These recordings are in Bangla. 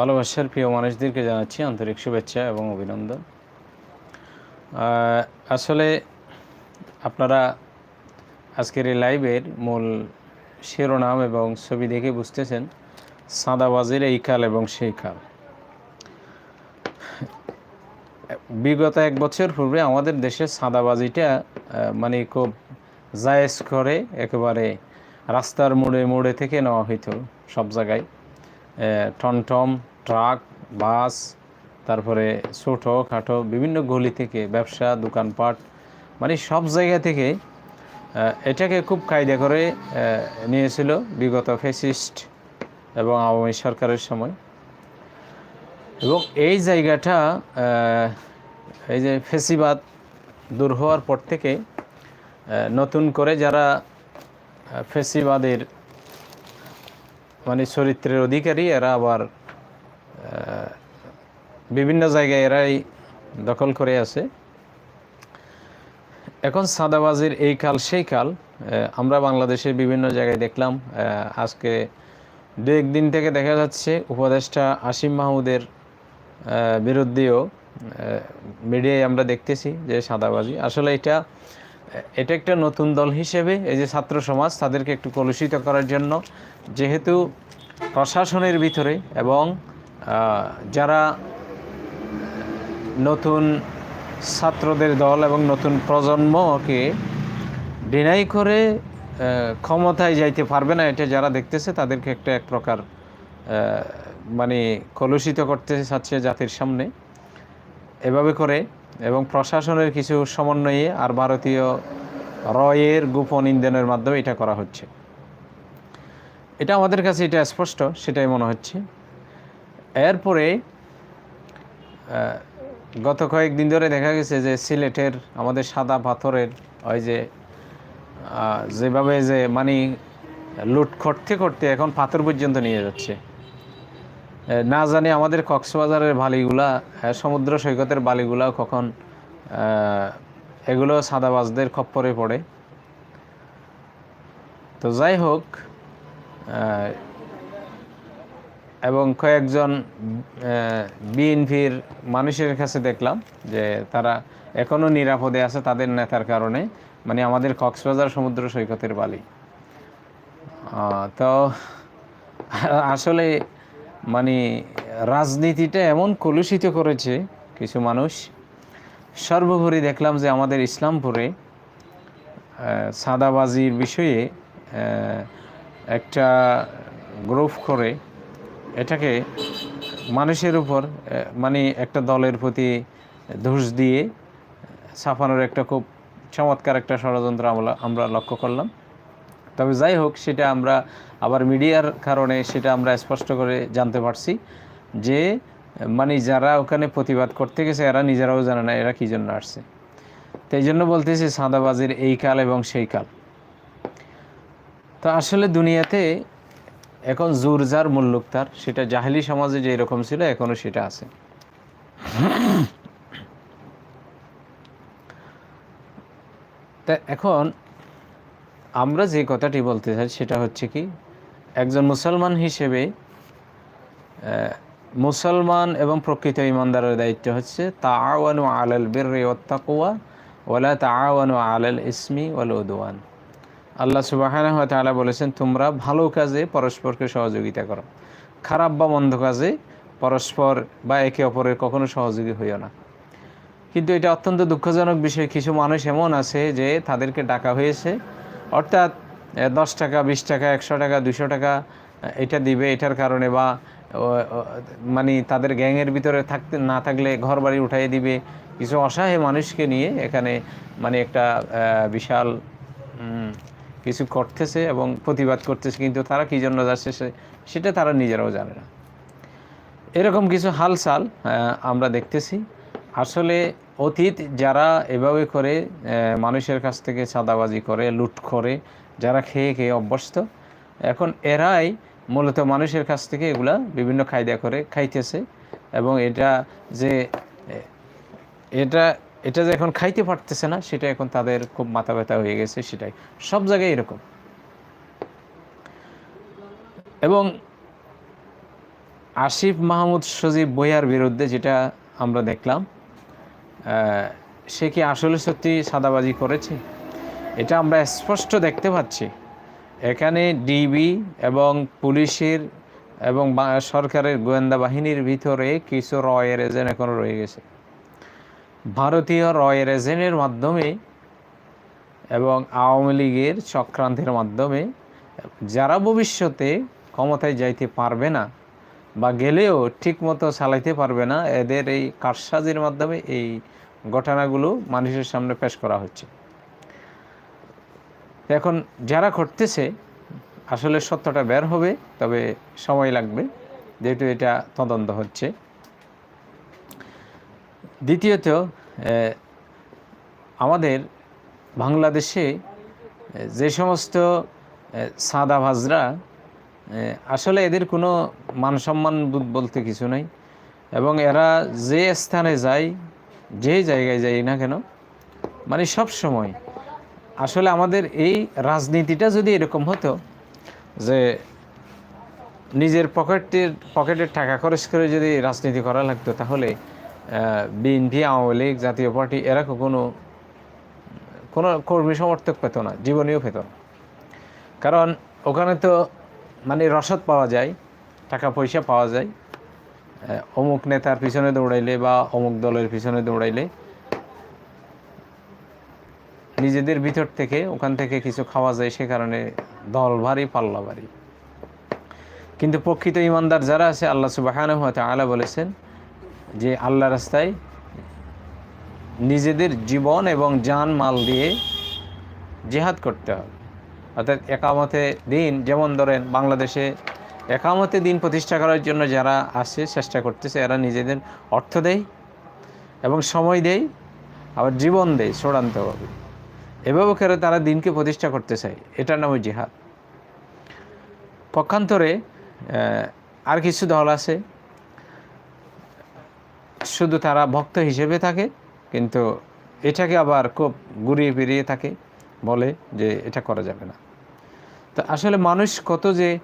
ভালোবাসার প্রিয় মানুষদেরকে জানাচ্ছি আন্তরিক শুভেচ্ছা এবং অভিনন্দন। আসলে আপনারা আজকের এই লাইভের মূল শিরোনাম এবং ছবি দেখে বুঝতেছেন সাদাবাজির এই কাল এবং সেই কাল। বিগত এক বছর পূর্বে আমাদের দেশে সাদাবাজিটা মানে খুব জায়েজ করে একেবারে রাস্তার মোড়ে মোড়ে থেকে নেওয়া হইতো সব জায়গায়। টমটম ট্রাক, বাস, তারপরে ছোটো খাটো বিভিন্ন গলি থেকে, ব্যবসা, দোকানপাট মানে সব জায়গা থেকে এটাকে খুব কায়দা করে নিয়েছিল বিগত ফেসিস্ট এবং আওয়ামী সরকারের সময়। এবং এই জায়গাটা এই যে ফেসিবাদ দূর হওয়ার পর থেকে নতুন করে যারা ফেসিবাদের মানে চরিত্রের অধিকারী, এরা আবার বিভিন্ন জায়গায় এরাই দখল করে আছে। এখন সাদাবাজির এই কাল, সেই কাল আমরা বাংলাদেশের বিভিন্ন জায়গায় দেখলাম আজকে দু একদিন থেকে দেখা যাচ্ছে উপদেষ্টা আসিম মাহমুদের বিরুদ্ধেও মিডিয়ায় আমরা দেখতেছি যে সাদাবাজি। আসলে এটা এটা একটা নতুন দল হিসেবে এই যে ছাত্র সমাজ, তাদেরকে একটু কলুষিত করার জন্য যেহেতু প্রশাসনের ভিতরে এবং যারা নতুন ছাত্রদের দল এবং নতুন প্রজন্মকে ডিনাই করে ক্ষমতায় যাইতে পারবে না, এটা যারা দেখতেছে তাদেরকে একটা এক প্রকার মানে কলুষিত করতে চাচ্ছে জাতির সামনে। এভাবে করে এবং প্রশাসনের কিছু সমন্বয়ে আর ভারতীয় রয়ের গোপন ইন্ধনের মাধ্যমে এটা করা হচ্ছে। এটা আমাদের কাছে এটা স্পষ্ট, সেটাই মনে হচ্ছে। এরপরে গত কয়েকদিন ধরে দেখা গেছে যে সিলেটের আমাদের সাদা পাথরের ওই যে যেভাবে যে মানে লুট করতে করতে এখন পাথর পর্যন্ত নিয়ে যাচ্ছে। না জানি আমাদের কক্সবাজারের বালিগুলা সমুদ্র সৈকতের বালিগুলা কখন এগুলো সাদাবাজদের খপ্পরে পড়ে। তো যাই হোক এবং কয়েকজন বিএনপির মানুষের কাছে দেখলাম যে তারা এখনও নিরাপদে আছে তাদের নেতার কারণে। মানে আমাদের কক্সবাজার সমুদ্র সৈকতের বালি। তো আসলে মানে রাজনীতিটা এমন কলুষিত করেছে কিছু মানুষ। সর্বোপরি দেখলাম যে আমাদের ইসলামপুরে সাদাবাজির বিষয়ে একটা গ্রুপ করে এটাকে মানুষের উপর মানে একটা দলের প্রতি দোষ দিয়ে ছাপানোর একটা খুব চমৎকার একটা ষড়যন্ত্র আমরা আমরা লক্ষ্য করলাম। তবে যাই হোক, সেটা আমরা আবার মিডিয়ার কারণে সেটা আমরা স্পষ্ট করে জানতে পারছি যে মানে যারা ওখানে প্রতিবাদ করতে গেছে, এরা নিজেরাও জানে না এরা কী জন্য আসছে। তো এই জন্য বলতেছি, সাদাবাজির এই কাল এবং সেই কাল। তো আসলে দুনিয়াতে এখন জোর যার মুল্লুক তার, সেটা জাহেলি সমাজে যে এরকম ছিল এখনও সেটা আছে। তা এখন আমরা যে কথাটি বলতে চাই, সেটা হচ্ছে কি, একজন মুসলমান হিসেবে মুসলমান এবং প্রকৃত ইমানদারের দায়িত্ব হচ্ছে তাআওয়ানু আলাল ওয়াত্তাকওয়া ওয়ালা তাআওয়ানু আলাল ইসমি ওয়াল উদওয়ান। আল্লাহ সুবহানাহু ওয়া তাআলা বলেছেন, তোমরা ভালো কাজে পরস্পরকে সহযোগিতা করো। খারাপ বা মন্দ কাজে পরস্পর বা একে অপরের কখনো সহযোগী হইও না। কিন্তু এটা অত্যন্ত দুঃখজনক বিষয়। কিছু মানুষ এমন আছে যে তাদেরকে ডাকা হয়েছে, অর্থাৎ দশ টাকা, বিশ টাকা, একশো টাকা, দুশো টাকা এটা দিবে, এটার কারণে বা মানে তাদের গ্যাংয়ের ভিতরে থাকতে, না থাকলে ঘর বাড়ি উঠাই দিবে। কিছু অসহায় মানুষকে নিয়ে এখানে মানে একটা বিশাল কিছু করতেছে এবং প্রতিবাদ করতেছে কিন্তু তারা কী জন্য যাচ্ছে সেটা তারা নিজেরাও জানে না। এরকম কিছু হালচাল আহ, আমরা দেখতেছি। আসলে অতীত যারা এভাবে করে মানুষের কাছ থেকে চাঁদাবাজি করে লুট করে যারা খেয়ে খেয়ে অভ্যস্ত এখন এরাই মূলত মানুষের কাছ থেকে এগুলা বিভিন্ন কায়দা করে খাইতেছে এবং এটা যে এটা এটা যে এখন খাইতে পারতেছে না, সেটা এখন তাদের খুব মাথা ব্যথা হয়ে গেছে সেটাই। সব জায়গায় এরকম। এবং আসিফ মাহমুদ সজীব বইয়ার বিরুদ্ধে যেটা আমরা দেখলাম সে কি আসলে সত্যি সাদাবাজি করেছে? এটা আমরা স্পষ্ট দেখতে পাচ্ছি। এখানে ডিবি এবং পুলিশের এবং সরকারের গোয়েন্দা বাহিনীর ভিতরে কিছু রয়ের এজেন্ট এখনও রয়ে গেছে। ভারতীয় রয়ের এজেন্টের মাধ্যমে এবং আওয়ামী লীগের চক্রান্তের মাধ্যমে যারা ভবিষ্যতে ক্ষমতায় যাইতে পারবে না বা গেলেও ঠিকমতো চালাইতে পারবে না, এদের এই কারসাজির মাধ্যমে এই ঘটনাগুলো মানুষের সামনে পেশ করা হচ্ছে। এখন যারা করতেছে আসলে সত্যটা বের হবে, তবে সময় লাগবে, যেহেতু এটা তদন্ত হচ্ছে। দ্বিতীয়ত আমাদের বাংলাদেশে যে সমস্ত আহ, সাদাভাজরা আসলে এদের কোনো মান সম্মান বোধ বলতে কিছু নাই। এবং এরা যে স্থানে যায় যে জায়গায় যাই না কেন মানে সব সময় আসলে আমাদের এই রাজনীতিটা যদি এরকম হতো যে নিজের পকেটের পকেটের টাকা খরচ করে যদি রাজনীতি করা লাগতো তাহলে বিএনপি, আওয়ামী লীগ, জাতীয় পার্টি, এরা কখনো কোনো কর্মী সমর্থক পেত না জীবনীয় পেত না। কারণ ওখানে তো মানে রসদ পাওয়া যায়, টাকা পয়সা পাওয়া যায় অমুক নেতার পিছনে দৌড়াইলে বা অমুক দলের পিছনে দৌড়াইলে নিজেদের ভিতর থেকে, ওখান থেকে কিছু খাওয়া যায়, সে কারণে দল ভারী, পাল্লা ভারী। কিন্তু প্রকৃত ইমানদার যারা আছে, আল্লাহ সুবাহান আলা বলেছেন যে আল্লাহ রাস্তায় নিজেদের জীবন এবং জান, মাল দিয়ে জেহাদ করতে হবে। অর্থাৎ একামতে দিন, যেমন ধরেন বাংলাদেশে একামতে দিন প্রতিষ্ঠা করার জন্য যারা আসে, চেষ্টা করতেছে, এরা নিজেদের অর্থ দেয় এবং সময় দেয়, আবার জীবন দেয় চূড়ান্তভাবে। এভাবে করে তারা দিনকে প্রতিষ্ঠা করতে চায়। এটার নাম জিহাদ। পক্ষান্তরে আর কিছু দল আছে শুধু তারা ভক্ত হিসেবে থাকে, কিন্তু এটাকে আবার খুব ঘুরিয়ে ফিরিয়ে থাকে, বলে যে এটা করা যাবে না। তো আসলে মানুষ কত যে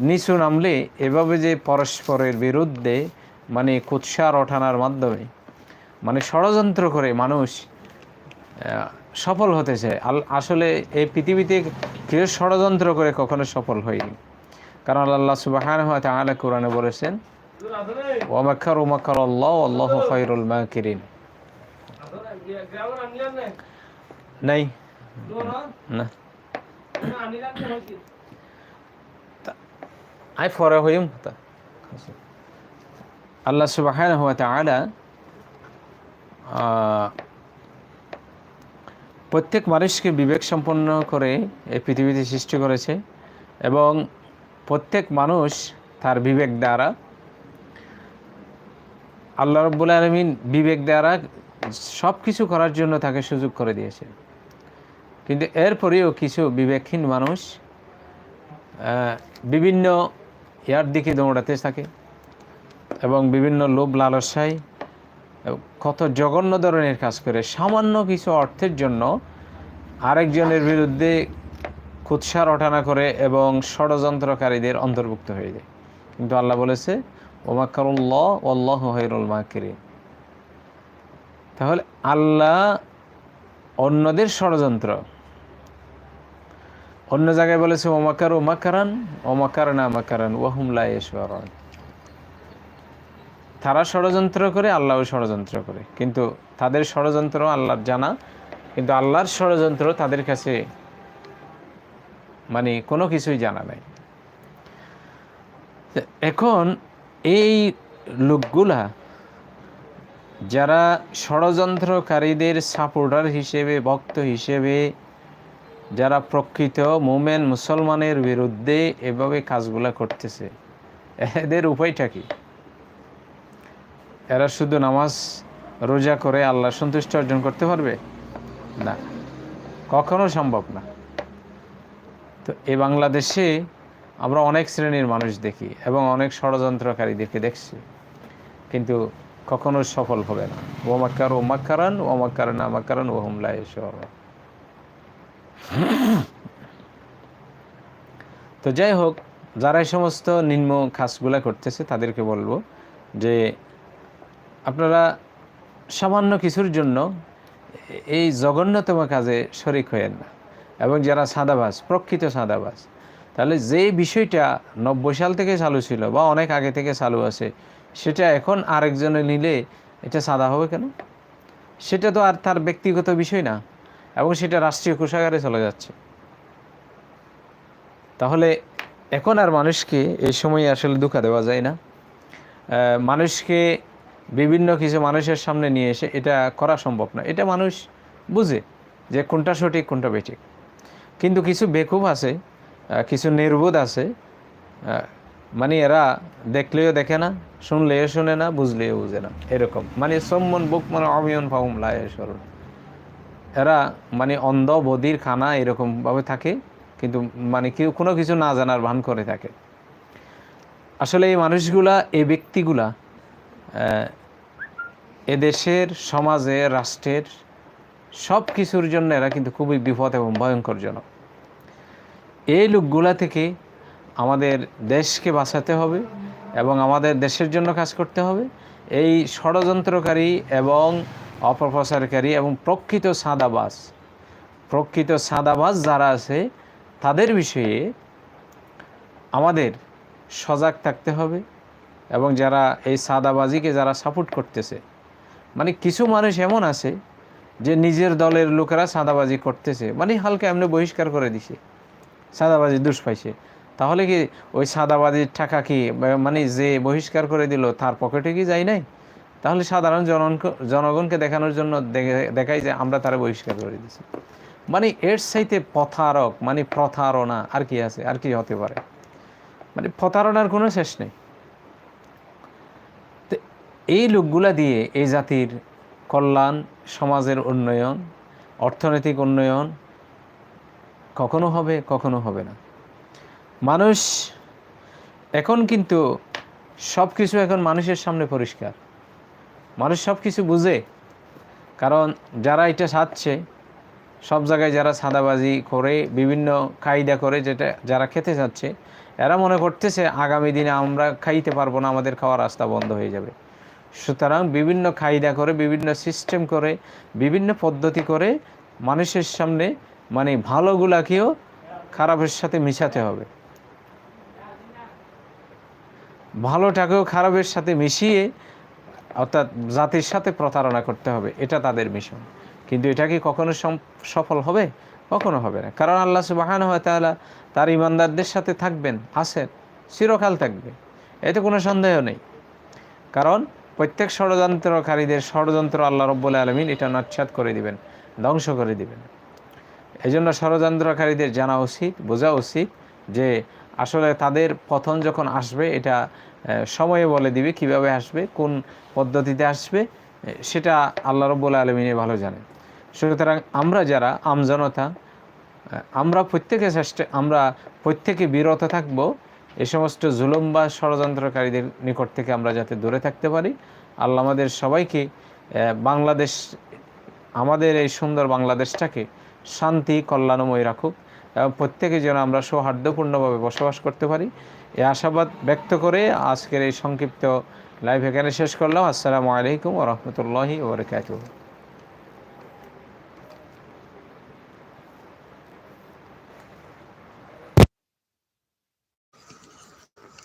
নিচু নামলে এভাবে যে পরস্পরের বিরুদ্ধে মানে কুৎসার ওঠানার মাধ্যমে মানে ষড়যন্ত্র করে মানুষ সফল হতে চায়। আল- আসলে এই পৃথিবীতে কেউ ষড়যন্ত্র করে কখনো সফল হয়নি। কারণ আল্লাহ সুবাহান তাআলা কোরআনে বলেছেন ওয়ামাক্কার ওমাক্কার আল্লাহ আল্লাহ খায়রুল মাকিরিন। নাই। না। আই ফরে হইম। আল্লাহ সুবাহান তাআলা আহ, প্রত্যেক মানুষকে বিবেক সম্পন্ন করে এই পৃথিবীতে সৃষ্টি করেছে এবং প্রত্যেক মানুষ তার বিবেক দ্বারা আল্লাহ রব্বুল আলমিন বিবেক দ্বারা সব কিছু করার জন্য তাকে সুযোগ করে দিয়েছে। কিন্তু এরপরেও কিছু বিবেকহীন মানুষ বিভিন্ন ইয়ার দিকে দৌড়াতে থাকে এবং বিভিন্ন লোভ লালসায় কত জঘন্য ধরনের কাজ করে। সামান্য কিছু অর্থের জন্য আরেকজনের বিরুদ্ধে কুৎসার রটানা করে এবং ষড়যন্ত্রকারীদের অন্তর্ভুক্ত হয়ে যায়। কিন্তু আল্লাহ বলেছে আল্লাহ তাহলে আল্লাহ অন্যদের ষড়যন্ত্র। অন্য জায়গায় বলেছে ওমাকার ওমাকারান ওমাকারান আমাকারান ওয়াহুমলা এসরান তারা ষড়যন্ত্র করে, আল্লাহও ষড়যন্ত্র করে। কিন্তু তাদের ষড়যন্ত্র আল্লাহর জানা, কিন্তু আল্লাহর ষড়যন্ত্র তাদের কাছে মানে কোনো কিছুই জানা নাই। এখন এই লোকগুলা যারা ষড়যন্ত্রকারীদের সাপোর্টার হিসেবে, ভক্ত হিসেবে, যারা প্রকৃত মোমেন মুসলমানের বিরুদ্ধে এভাবে কাজগুলা করতেছে, এদের উপায়টা কি? এরা শুধু নামাজ, রোজা করে আল্লাহ সন্তুষ্ট অর্জন করতে পারবে? না, কখনো সম্ভব না। তো এ বাংলাদেশে আমরা অনেক শ্রেণির মানুষ দেখি এবং অনেক ষড়যন্ত্রকারীদেরকে দেখছি। কিন্তু কখনো সফল হবে না। ওমাক্কার ওমাক্কারান ওমাক্কারান আমাক্কারান ও হুমলা এসর তো যাই হোক, যারা এই সমস্ত নিম্ন কাজগুলা করতেছে, তাদেরকে বলব যে আপনারা সামান্য কিছুর জন্য এই জঘন্যতম কাজে শরিক হয়েন না। এবং যারা সাদাবাস প্রকৃত সাদাবাজ তাহলে যে বিষয়টা নব্বই সাল থেকে চালু ছিল বা অনেক আগে থেকে চালু আছে, সেটা এখন আরেকজনে নিলে এটা সাদা হবে কেন? সেটা তো আর তার ব্যক্তিগত বিষয় না, এবং সেটা রাষ্ট্রীয় কোষাগারে চলে যাচ্ছে। তাহলে এখন আর মানুষকে এই সময় আসলে দুঃখা দেওয়া যায় না। মানুষকে বিভিন্ন কিছু মানুষের সামনে নিয়ে এসে এটা করা সম্ভব না। এটা মানুষ বুঝে যে কোনটা সঠিক, কোনটা বেঠিক। কিন্তু কিছু বেকুব আছে কিছু নির্বোধ আছে। মানে এরা দেখলেও দেখে না শুনলেও শুনে না বুঝলেও বুঝে না। এরকম। মানে সম্মন বুক মানে অমিয়ন ফাউম লায় স্মরণ এরা মানে অন্ধ বধির খানা এরকমভাবে থাকে কিন্তু মানে কেউ কোনো কিছু না জানার ভান করে থাকে। আসলে এই মানুষগুলা এই ব্যক্তিগুলা আহ, এদেশের সমাজে রাষ্ট্রের সব কিছুর জন্য এরা কিন্তু খুবই বিপদ এবং ভয়ঙ্করজনক এই লোকগুলা থেকে আমাদের দেশকে বাঁচাতে হবে এবং আমাদের দেশের জন্য কাজ করতে হবে। এই ষড়যন্ত্রকারী এবং অপপ্রচারকারী এবং প্রকৃত সাদাবাস প্রকৃত সাদাবাস যারা আছে, তাদের বিষয়ে আমাদের সজাগ থাকতে হবে এবং যারা এই সাদাবাজিকে যারা সাপোর্ট করতেছে মানে কিছু মানুষ এমন আছে যে নিজের দলের লোকেরা সাদাবাজি করতেছে মানে হালকা এমনি বহিষ্কার করে দিছে। সাদাবাজি দুষ পাইছে। তাহলে কি ওই সাদাবাজির টাকা কি মানে যে বহিষ্কার করে দিল তার পকেটে কি যায় নাই? তাহলে সাধারণ জনগণকে জনগণকে দেখানোর জন্য দেখাই যে আমরা তারা বহিষ্কার করে দিছি। মানে এর সাইতে প্রথারক মানে প্রতারণা আর কি আছে, আর কি হতে পারে? মানে প্রতারণার কোনো শেষ নেই। এই লোকগুলা দিয়ে এই জাতির কল্যাণ, সমাজের উন্নয়ন, অর্থনৈতিক উন্নয়ন কখনো হবে কখনো হবে না। মানুষ এখন কিন্তু সব কিছু এখন মানুষের সামনে পরিষ্কার। মানুষ সব কিছু বুঝে, কারণ যারা এটা সাধছে সব জায়গায় যারা সাদাবাজি করে, বিভিন্ন কায়দা করে যেটা, যারা খেতে যাচ্ছে এরা মনে করতেছে, আগামী দিনে আমরা খাইতে পারব না, আমাদের খাওয়ার রাস্তা বন্ধ হয়ে যাবে। সুতরাং বিভিন্ন কায়দা করে, বিভিন্ন সিস্টেম করে, বিভিন্ন পদ্ধতি করে মানুষের সামনে মানে ভালোগুলাকেও খারাপের সাথে মিশাতে হবে। ভালোটাকেও খারাপের সাথে মিশিয়ে অর্থাৎ জাতির সাথে প্রতারণা করতে হবে, এটা তাদের মিশন। কিন্তু এটা কি কখনো সফল হবে? কখনো হবে না। কারণ আল্লাহ সুবাহান হয় তাহলে তার ইমানদারদের সাথে থাকবেন, আছেন, চিরকাল থাকবে। এতে কোনো সন্দেহ নেই। কারণ প্রত্যেক ষড়যন্ত্রকারীদের ষড়যন্ত্র আল্লাহ রব্বুল আলমিন এটা নচ্ছাদ করে দিবেন, ধ্বংস করে দিবেন। এই জন্য ষড়যন্ত্রকারীদের জানা উচিত, বোঝা উচিত যে আসলে তাদের পথন যখন আসবে, এটা সময়ে বলে দিবে কীভাবে আসবে, কোন পদ্ধতিতে আসবে সেটা আল্লাহ রব্বুল আলমিনে ভালো জানেন। সুতরাং আমরা যারা আমজনতা আমরা প্রত্যেকে চেষ্টা আমরা প্রত্যেকে বিরত থাকব, এ সমস্ত জুলুম বা ষড়যন্ত্রকারীদের নিকট থেকে আমরা যাতে দূরে থাকতে পারি। আল্লাহ আমাদের সবাইকে বাংলাদেশ, আমাদের এই সুন্দর বাংলাদেশটাকে শান্তি, কল্যাণময় রাখুক এবং প্রত্যেকে যেন আমরা সৌহার্দ্যপূর্ণভাবে বসবাস করতে পারি। এই আশাবাদ ব্যক্ত করে আজকের এই সংক্ষিপ্ত লাইভ এখানে শেষ করলাম। আসসালামু আলাইকুম ওরহমতুল্লাহি ওবরকাতুহ